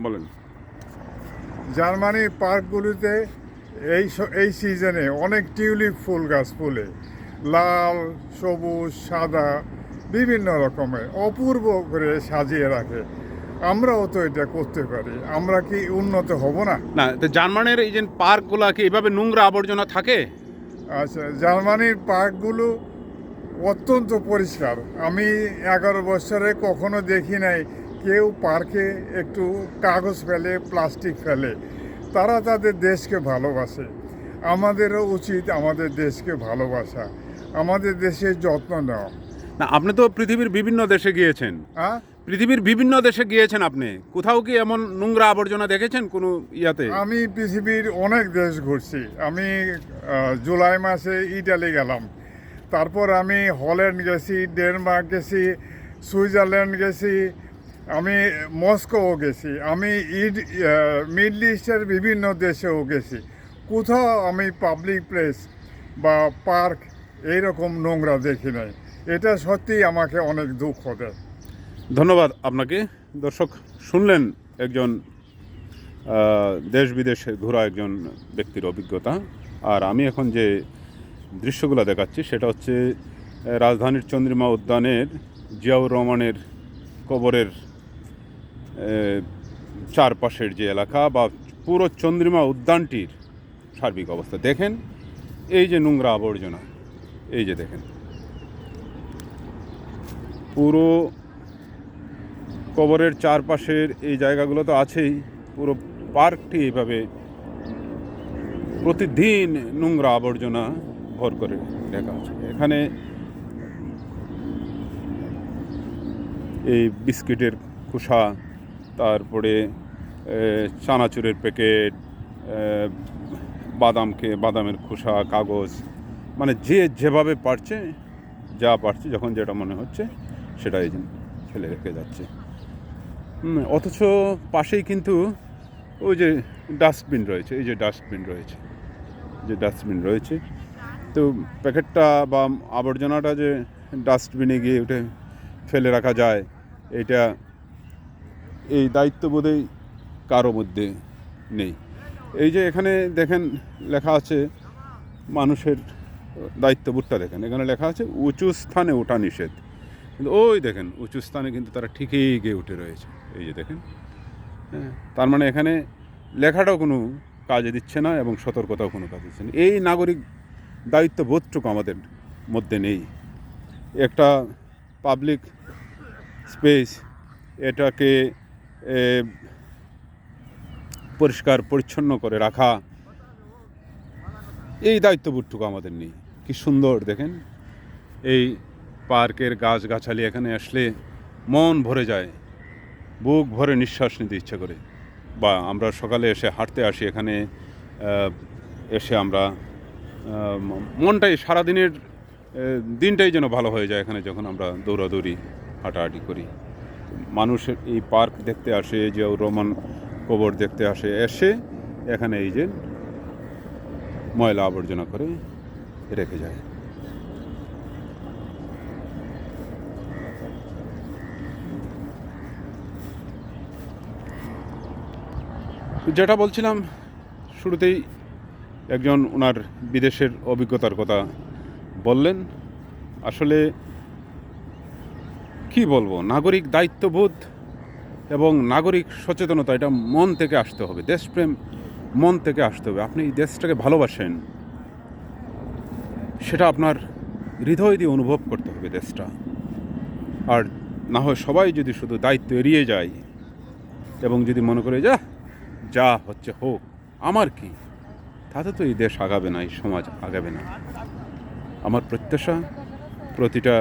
বলেন। জার্মানির পার্কগুলিতে এই স- এই সিজনে অনেক টিউলিপ ফুল গাছ ফুলে। লাল সবুজ সাদা বিভিন্ন রকমের অপূর্ব করে সাজিয়ে রাখে। আমরাও তো এটা করতে পারি। আমরা কি উন্নত হব না? না তো জার্মানির এই যে পার্কগুলো কি এভাবে নোংরা আবর্জনা থাকে? আচ্ছা জার্মানির পার্কগুলো অত্যন্ত পরিষ্কার। আমি এগারো বছরে কখনো দেখি নাই কেউ পার্কে একটু কাগজ ফেলে প্লাস্টিক ফেলে তারা তাদের দেশকে ভালোবাসে। আমাদেরও উচিত আমাদের দেশকে ভালোবাসা আমাদের দেশের যত্ন নেওয়া। না আপনি তো পৃথিবীর বিভিন্ন দেশে গিয়েছেন। হ্যাঁ? পৃথিবীর বিভিন্ন দেশে গিয়েছেন আপনি। কোথাও কি এমন নোংরা আবর্জনা দেখেছেন কোনো ইয়াতে? আমি পৃথিবীর অনেক দেশ ঘুরছি। আমি জুলাই মাসে ইটালি গেলাম। তারপর আমি হল্যান্ড গেছি ডেনমার্ক গেছি সুইজারল্যান্ড গেছি আমি মস্কোও গেছি, আমি ইড মিডল ইস্টের বিভিন্ন দেশেও গেছি। কোথাও আমি পাবলিক প্লেস বা পার্ক এইরকম নোংরা দেখি নাই। এটা সত্যিই আমাকে অনেক দুঃখ দেয়। ধন্যবাদ আপনাকে। দর্শক, শুনলেন একজন দেশ বিদেশে ঘোরা একজন ব্যক্তির অভিজ্ঞতা। আর আমি এখন যে দৃশ্যগুলো দেখাচ্ছি, সেটা হচ্ছে রাজধানীর চন্দ্রিমা উদ্যানের জিয়াউর রহমানের কবরের চারপাশের যে এলাকা বা পুরো চন্দ্রিমা উদ্যানটির সার্বিক অবস্থা। দেখেন, এই যে নোংরা আবর্জনা, এই যে দেখেন। পুরো কবরের চারপাশের এই জায়গাগুলো তো আছেই। পুরো পার্কটি এইভাবে প্রতিদিন নোংরা আবর্জনা ভর করে দেখা আছে এখানে এই বিস্কিটের খোসা তারপরে চানাচুরের প্যাকেট বাদামকে, বাদামের খোসা, কাগজ মানে যে যেভাবে পারছে, যা পারছে, যখন যেটা মনে হচ্ছে সেটা এই যে ফেলে রেখে যাচ্ছে। অথচ পাশেই কিন্তু ওই যে ডাস্টবিন রয়েছে, এই যে ডাস্টবিন রয়েছে, যে ডাস্টবিন রয়েছে। তো প্যাকেটটা বা আবর্জনাটা যে ডাস্টবিনে গিয়ে উঠে ফেলে রাখা যায়, এটা এই দায়িত্ববোধেই কারও মধ্যে নেই। এই যে এখানে দেখেন লেখা আছে মানুষের দায়িত্ববোধটা দেখেন। এখানে লেখা আছে উঁচু স্থানে ওঠা নিষেধ। কিন্তু ওই দেখেন, উঁচু স্থানে কিন্তু তারা ঠিকই গিয়ে উঠে রয়েছে। এই যে দেখেন হ্যাঁ তার মানে এখানে লেখাটাও কোনো কাজে দিচ্ছে না এবং সতর্কতাও কোনো কাজে দিচ্ছে না। এই নাগরিক দায়িত্ববোধটুকু আমাদের মধ্যে নেই। একটা পাবলিক স্পেস এটাকে পরিষ্কার, পরিচ্ছন্ন করে রাখা। এই দায়িত্ববোধটুকু আমাদের নেই। কি সুন্দর, দেখেন? এই পার্কের গাছগাছালি এখানে আসলে মন ভরে যায়। বুক ভরে নিঃশ্বাস নিতে ইচ্ছে করে। বা আমরা সকালে এসে হাঁটতে আসি এখানে এসে আমরা মনটাই সারাদিনের দিনটাই যেন ভালো হয়ে যায় এখানে যখন আমরা দৌড়াদৌড়ি, হাঁটাহাঁটি করি। মানুষের এই পার্ক দেখতে আসে যে রোমান কবর দেখতে আসে, এসে এখানে এই যে ময়লা আবর্জনা করে রেখে যায়। যেটা বলছিলাম, শুরুতেই একজন ওনার বিদেশের অভিজ্ঞতার কথা বললেন। আসলে কি বলব? নাগরিক দায়িত্ববোধ এবং নাগরিক সচেতনতা, এটা মন থেকে আসতে হবে। দেশপ্রেম মন থেকে আসতে হবে। আপনি এই দেশটাকে ভালোবাসেন, সেটা আপনার হৃদয় দিয়ে অনুভব করতে হবে দেশটা। আর না হয় সবাই যদি শুধু দায়িত্ব এড়িয়ে যায় এবং যদি মনে করে যা যা হচ্ছে হোক, আমার কি? তাতে তো এই দেশ আগাবে না, এই সমাজ আগাবে না। আমার প্রত্যাশা, প্রতিটা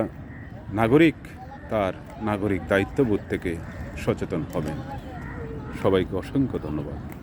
নাগরিক তার নাগরিক দায়িত্ববোধ থেকে সচেতন হবেন। সবাইকে অসংখ্য ধন্যবাদ।